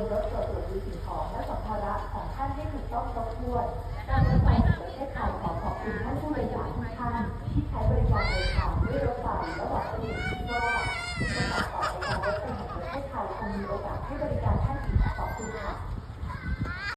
ลรถตรวจตรวจยึดสิ่งของและสัมภาระของท่านให้ถูกต้องครบถ้วนการรถไฟแห่งประเทศไทยขอขอบคุณท่านผู้บริหารทุกท่านที่ใช้บริการโดยนทางด้วยรถไฟและหวังเป็นอย่างยิ่ว่าบรัทต่อไปการรถไฟแห่งประเทศไทยคงมีโอกาสให้บริ